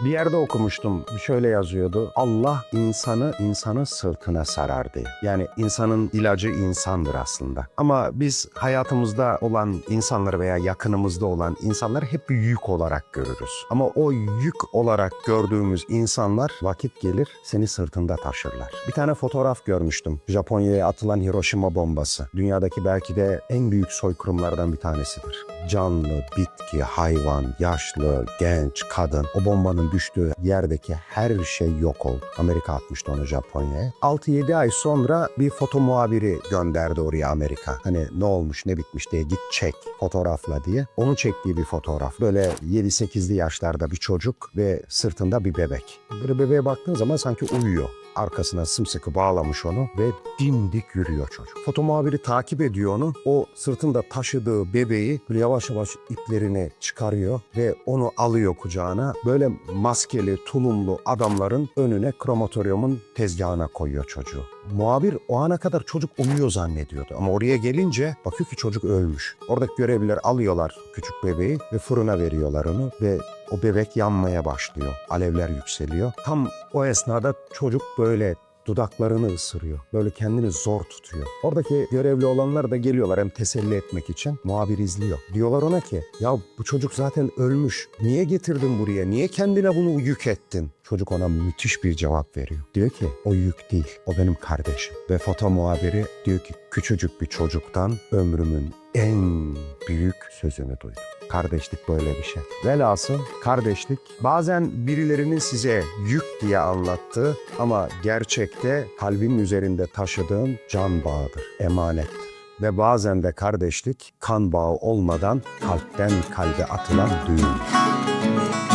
Bir yerde okumuştum. Şöyle yazıyordu. Allah insanı insanı sırtına sarar diye. Yani insanın ilacı insandır aslında. Ama biz hayatımızda olan insanları veya yakınımızda olan insanları hep bir yük olarak görürüz. Ama o yük olarak gördüğümüz insanlar vakit gelir seni sırtında taşırlar. Bir tane fotoğraf görmüştüm. Japonya'ya atılan Hiroşima bombası. Dünyadaki belki de en büyük soykırımlardan bir tanesidir. Canlı, bitki, hayvan, yaşlı, genç, kadın o bombanın düştüğü yerdeki her şey yok oldu. Amerika atmıştı onu Japonya'ya. 6-7 ay sonra bir foto muhabiri gönderdi oraya Amerika. Hani ne olmuş ne bitmiş diye git çek fotoğrafla diye. Onun çektiği bir fotoğraf. Böyle 7-8'li yaşlarda bir çocuk ve sırtında bir bebek. Böyle bebeğe baktığın zaman sanki uyuyor arkasına sımsıkı bağlamış onu ve dimdik yürüyor çocuk. Foto muhabiri takip ediyor onu. O sırtında taşıdığı bebeği yavaş yavaş iplerini çıkarıyor ve onu alıyor kucağına. Böyle maskeli, tulumlu adamların önüne krematoryumun tezgahına koyuyor çocuğu. Muhabir o ana kadar çocuk uyuyor zannediyordu. Ama oraya gelince bakıyor ki çocuk ölmüş. Oradaki görevliler alıyorlar küçük bebeği ve fırına veriyorlar onu ve o bebek yanmaya başlıyor. Alevler yükseliyor. Tam o esnada çocuk böyle dudaklarını ısırıyor. Böyle kendini zor tutuyor. Oradaki görevli olanlar da geliyorlar hem teselli etmek için. Muhabir izliyor. Diyorlar ona ki ya bu çocuk zaten ölmüş. Niye getirdin buraya? Niye kendine bunu yük ettin? Çocuk ona müthiş bir cevap veriyor. Diyor ki o yük değil. O benim kardeşim. Ve foto muhabiri diyor ki küçücük bir çocuktan ömrümün en büyük sözünü duydum. Kardeşlik böyle bir şey. Velhasıl kardeşlik bazen birilerinin size yük diye anlattığı ama gerçekte kalbin üzerinde taşıdığın can bağıdır, emanettir. Ve bazen de kardeşlik kan bağı olmadan kalpten kalbe atılan düğündür.